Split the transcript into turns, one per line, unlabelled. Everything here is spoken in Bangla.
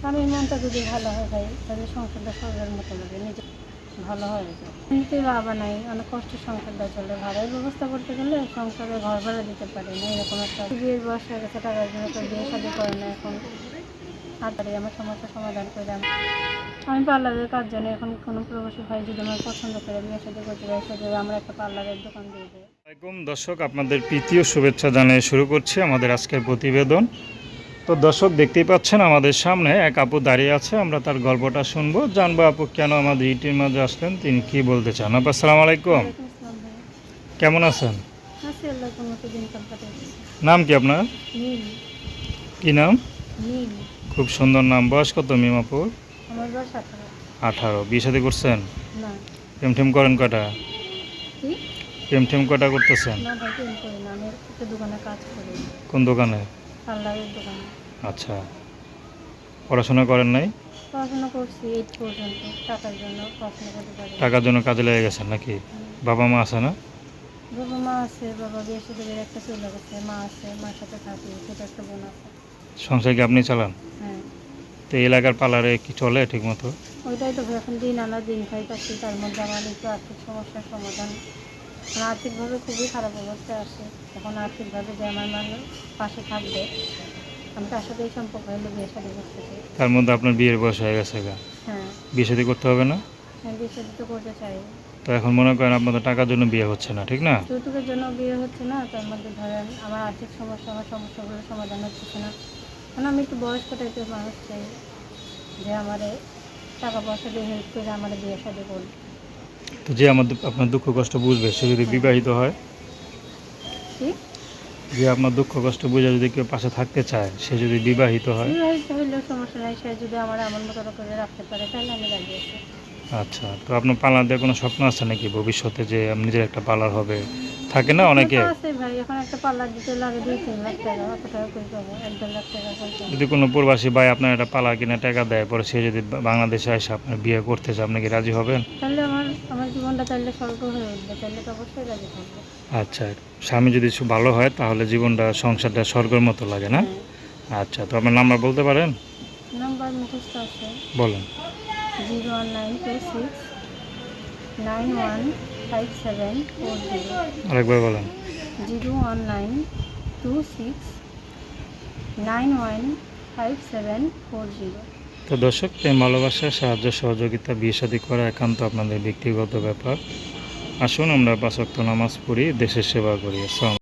স্বামীর মনটা যদি ভালো হয় ভাই, তাহলে সংসারটা সরকারের মতো লাগে নিজে ভালো হয়ে এমনিতে বাবা নাই, অনেক কষ্ট সংসারটা চলে। ভাড়ার ব্যবস্থা করতে গেলে সংসারে ঘর ভাড়া দিতে পারে না এরকম একটা। বিয়ের বয়স হয়ে গেছে, টাকার জন্য তো বিয়ে শাদি করে না এখন। তাড়াতাড়ি আমার সমস্যার সমাধান করে আমি আমি পার্লারের কাজ জানি, এখন কোনো প্রবাসী ভাই যদি আমার পছন্দ করে বিয়ে শাদি করতে পারে সে যদি আমার একটা পার্লারের দোকান দিয়ে
আসসালামাইকুম দর্শক, আপনাদের প্রীতীয় শুভেচ্ছা জানিয়ে শুরু করছি আমাদের আজকের প্রতিবেদন। তো দর্শক দেখতেই পাচ্ছেন আমাদের সামনে এক আপু দাঁড়িয়ে আছে। আমরা তার গল্পটা শুনব। জানব আপু কেন আমাদের ইটির মাঝে আসলেন? তিনি কি বলতে চান? আপু আসসালামু আলাইকুম। কেমন আছেন? নাম কি আপনার? কি নাম? খুব সুন্দর নাম। বয়স কত মিম আপুর
আমার বয়স আঠারো।
বিয়ে সাথে করছেন? প্রেম ঠেম করেন কটা? প্রেম ঠেম কটা করতেছেন? কোন দোকানে? আচ্ছা। পড়াশোনা করেন নাই?
পড়াশোনা করছি এইট পর্যন্ত। টাকার জন্য পড়াশোনা করতে পারি।
টাকার জন্য কাজে লেগে গেছেন নাকি? বাবা মা আছে না?
বাবা মা আছে বাবা বিয়ে সাথে একটা চলে গেছে মা আছে মার সাথে থাকি সেটা একটা বোন আছে।
সংসার কি আপনি চালান?
হ্যাঁ।
তো এলাকার পার্লারে কি চলে ঠিক মতো
ওইটাই তো ভাই এখন দিন আনা দিন খাইতেছি তার মধ্যে আমার একটু আর্থিক সমস্যার সমাধান। আর্থিকভাবে খুবই খারাপ অবস্থায় আছে। এখন আর্থিকভাবে যে আমার মানুষ পাশে থাকবে আমি তার সাথে এই সম্পর্ক হলে বিয়ে শাদী করতে চাই।
তার মধ্যে আপনার বিয়ের বয়স হয়ে গেছে গা।
হ্যাঁ।
বিয়ে শাদী করতে হবে না?
হ্যাঁ বিয়ে শাদী তো করতে চাই।
তো এখন মনে করেন আপনাদের টাকার জন্য বিয়ে হচ্ছে না ঠিক না?
যৌতুকের জন্য বিয়ে হচ্ছে না তার মধ্যে ধরেন আমার আর্থিক সমস্যা আমার সমস্যাগুলো সমাধান হচ্ছে না মানে আমি একটু বয়স্ক টাইপের মানুষ চাই যে আমার টাকা পয়সা দিয়ে হেল্প করে আমার বিয়ে শাদী করবে
তো যে আমাদের আপনার দুঃখ কষ্ট বুঝবে সে যদি বিবাহিত হয় যে আপনার দুঃখ কষ্ট বুঝে যদি কেউ পাশে থাকতে চায় সে যদি বিবাহিত হয়।
বিবাহিত হইলেও সমস্যা নাই সে যদি আমার আমার মতো করে রাখতে পারে তাহলে আমি রাজি আছি।
আচ্ছা তো আপনার পার্লার দিয়ে কোনো স্বপ্ন আছে নাকি ভবিষ্যতে যে নিজের একটা পার্লার হবে? থাকে না অনেকে। যদি কোনো প্রবাসী ভাই আপনার একটা পার্লার কিনে টাকা দেয় পরে সে যদি বাংলাদেশে এসে আপনার বিয়ে করতে চায় আপনি কি রাজি হবেন?
তাহলে জীবনটা তাহলে হয়ে উঠবে তাহলে তো অবশ্যই রাজি থাকব।
আচ্ছা স্বামী যদি ভালো হয় তাহলে জীবনটা সংসারটা স্বর্গের মতো লাগে না?
হ্যাঁ।
আচ্ছা তো আপনার নাম্বার বলতে পারেন?
নাম্বার মুখস্থ আছে।
বলেন।
Zero nine two six nine one five seven four zero.
আরেকবার বলেন।
Zero one nine two six nine one five seven four zero.
তো দর্শক এই ভালোবাসা, সাহায্য, সহযোগিতা, বিয়ে শাদী করা একান্ত আপনাদের ব্যক্তিগত ব্যাপার। আসুন আমরা পাঁচক্ত নামাজ পড়ি, দেশের সেবা করি।